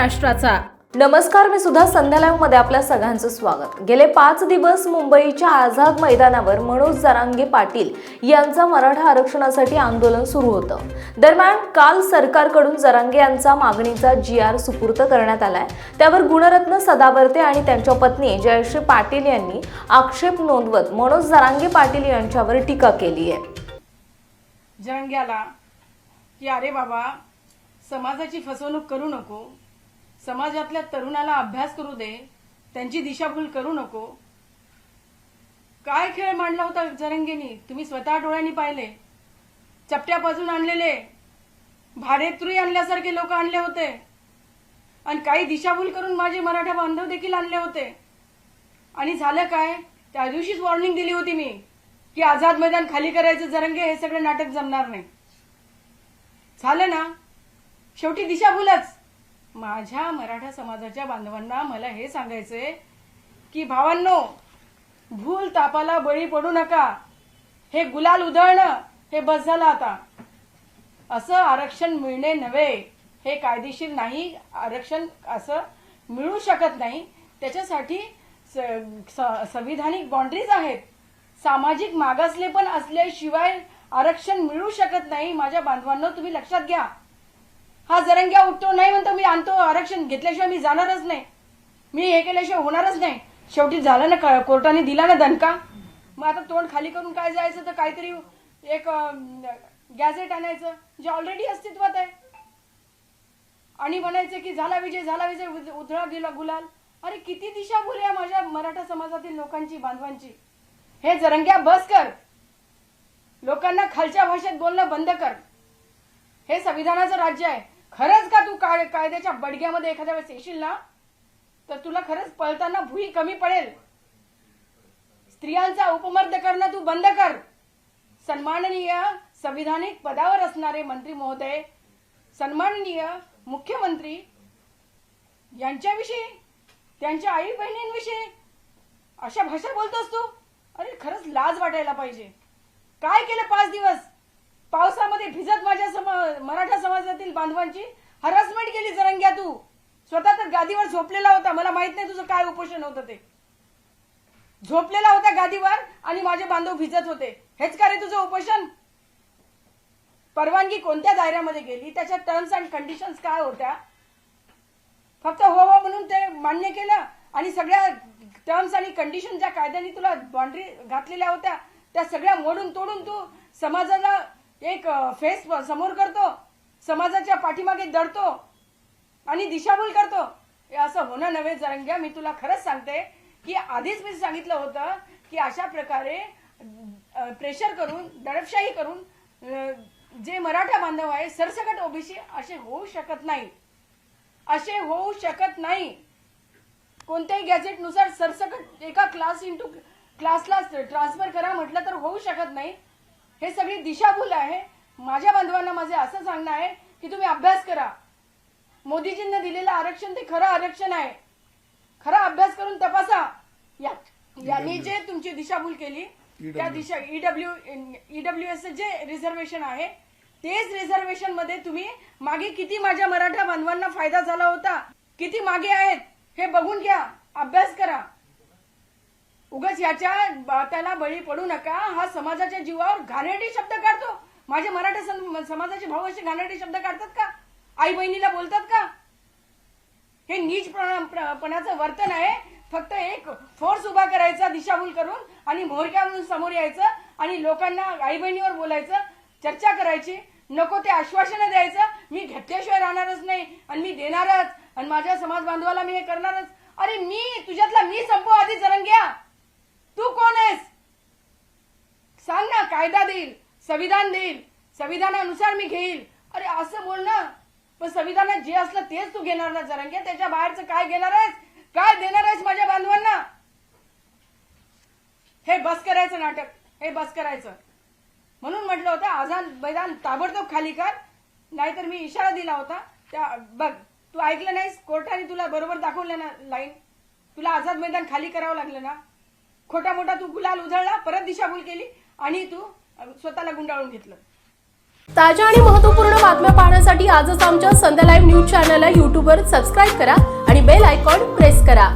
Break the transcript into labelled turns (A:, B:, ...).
A: महाराष्ट्राचा.
B: नमस्कार मी सुद्धा संध्या मध्ये आपल्या सगळ्यांचं स्वागत. गेले पाच दिवस मुंबईच्या आझाद मैदानावर मनोज जरांगे पाटील यांचं मराठा आरक्षणासाठी आंदोलन सुरू होतं. दरम्यान काल सरकारकडून जरांगे यांचा मागणीचा जी आर सुपूर्द करण्यात आलाय. त्यावर गुणरत्न सदावर्ते आणि त्यांच्या पत्नी जयश्री पाटील यांनी आक्षेप नोंदवत मनोज जरांगे पाटील यांच्यावर टीका केली आहे.
C: जरंग्याला की अरे बाबा समाजाची फसवणूक करू नको. समाजातल्या तरुणाला अभ्यास करू दे त्यांची दिशाभूल करू नको. काय खेळ मांडला होता जरंगेनी? तुम्ही स्वतः डोळ्यांनी पाहिले. चपट्या बाजून आणलेले. भाडेत्रुई आणल्यासारखे लोक आणले होते. आणि काही दिशाभूल करून माझे मराठा बांधव देखील आणले होते. आणि झालं काय? त्या दिवशीच वॉर्निंग दिली होती मी की आझाद मैदान खाली करायचं जरंगे हे सगळं नाटक जमणार नाही. झालं ना? शेवटी दिशाभूलच. माझ्या मराठा समाजाच्या बांधवांना मला हे सांगायचंय की भावांनो भूल तापाला बळी पडू नका. हे गुलाल उधळणं हे बस झालं आता. असं आरक्षण मिळणे नव्हे. हे कायदेशीर नाही आरक्षण असं मिळू शकत नाही. त्याच्यासाठी स- स- संविधानिक बाउंड्रीज आहेत. सामाजिक मागासले पण असल्याशिवाय आरक्षण मिळू शकत नाही. माझ्या बांधवांना तुम्ही लक्षात घ्या. हा जरंग्या उठतो नाही म्हणतो मी आणतो आरक्षण घेतल्याशिवाय मी जाणारच नाही. मी हे केल्याशिवाय होणारच नाही. शेवटी झालं ना कोर्टाने दिला ना दणका? मग आता तोंड खाली करून काय जायचं तर काहीतरी एक गॅझेट आणायचं जे ऑलरेडी अस्तित्वात आहे. आणि म्हणायचं की झाला विजय झाला विजय उधळा गेला गुलाल. अरे किती दिशा आहे माझ्या मराठा समाजातील लोकांची बांधवांची. हे जरंग्या बस कर. लोकांना खालच्या भाषेत बोलणं बंद कर. हे संविधानाचं राज्य आहे. खरंच का तू काय कायद्याच्या बडग्यामध्ये एखाद्या वेळेस येशील ना? तर तुला खरंच पळताना भुई कमी पडेल. स्त्रियांचा उपमर्द करणं तू बंद कर. सन्माननीय संविधानिक पदावर असणारे मंत्री महोदय सन्माननीय मुख्यमंत्री यांच्याविषयी त्यांच्या आई बहिणींविषयी अशा भाषा बोलतोस तू? अरे खरंच लाज वाटायला पाहिजे. काय केलं पाच दिवस? पावसामध्ये भिजत माझ्या समा- मराठा समाजातील बांधवांची हरासमेंट केली जरंग्या तू. स्वतः तर गादीवर झोपलेला होता. मला माहीत नाही तुझं काय उपोषण होतं ते. झोपलेला होता गादीवर आणि माझे बांधव भिजत होते. हेच का रे तुझं उपोषण? परवानगी कोणत्या दायऱ्यामध्ये गेली? त्याच्या टर्म्स अँड कंडिशन्स काय होत्या? फक्त हो हो म्हणून ते मान्य केलं आणि सगळ्या टर्म्स आणि कंडिशन ज्या कायद्याने तुला बाउंड्री घातलेल्या होत्या त्या सगळ्या मोडून तोडून तू समाजाला एक फेस समोर करतो समाजाच्या पाठीमागे दडतो आणि दिशाभूल करतो. हे असं होणं नव्हे जरंग्या. मी तुला खरंच सांगते की आधीच मी सांगितलं होतं की अशा प्रकारे प्रेशर करून दडपशाही करून जे मराठा बांधव आहे सरसकट ओबीसी असे होऊ शकत नाही. असे होऊ शकत नाही. कोणत्याही गॅझेटनुसार सरसकट एका क्लास इंटू क्लासला ट्रान्सफर करा म्हटलं तर होऊ शकत नाही. हे सगळी दिशाभूल आहे. माझ्या बांधवांना माझे असं सांगणं आहे की तुम्ही अभ्यास करा. मोदीजींनी दिलेलं आरक्षण ते खरं आरक्षण आहे. खरा अभ्यास करून तपासा. यांनी जे तुमची दिशाभूल केली त्या दिशा E ईडब्ल्यू ईडब्ल्यू एस जे रिझर्वेशन आहे तेच रिझर्वेशनमध्ये तुम्ही मागे किती माझ्या मराठा बांधवांना फायदा झाला होता किती मागे आहेत हे बघून घ्या अभ्यास करा. उगाच याच्या बात्याला बळी पडू नका. हा समाजाच्या जीवावर घाणेरडे शब्द काढतो. माझे मराठा समाजाचे भाऊ असे घाणेरडे शब्द काढतात का? आई बहिणीला बोलतात का? हे नीच पणाचं वर्तन आहे. फक्त एक फोर्स उभा करायचा दिशाभूल करून आणि मोहरक्या म्हणून समोर यायचं आणि लोकांना आई बहिणीवर बोलायचं चर्चा करायची. नको ते आश्वासनं द्यायचं. मी घेतल्याशिवाय राहणारच नाही आणि मी देणारच. आणि माझ्या समाज बांधवाला मी हे करणारच. अरे मी तुझ्यातला मी संपव आधी जरंग्या तू कोण आहेस? सांग ना कायदा देईल संविधान देईल संविधानानुसार मी घेईल. अरे असं बोल ना. पण संविधानात जे असलं तेच तू घेणार ना जरंगे. त्याच्या बाहेरचं काय घेणार आहेस? काय देणार आहेस माझ्या बांधवांना? हे बस करायचं नाटक. हे बस करायचं. म्हणून म्हटलं होतं आझाद मैदान ताबडतोब खाली कर. नाहीतर मी इशारा दिला होता. त्या बघ तू ऐकलं नाहीस? कोर्टाने तुला बरोबर दाखवलं ना लाईन तुला आझाद मैदान खाली करावं लागलं ना? खोटा मोठा तू गुलाल उधळला परत दिशाभूल केली आणि तू स्वतःला गुंडाळून घेतलं.
A: ताज्या आणि महत्त्वपूर्ण बातम्या पाहण्यासाठी आजच आमच्या संध्या लाईव्ह न्यूज चॅनलला यूट्यूबवर सबस्क्राईब करा आणि बेल आयकॉन प्रेस करा.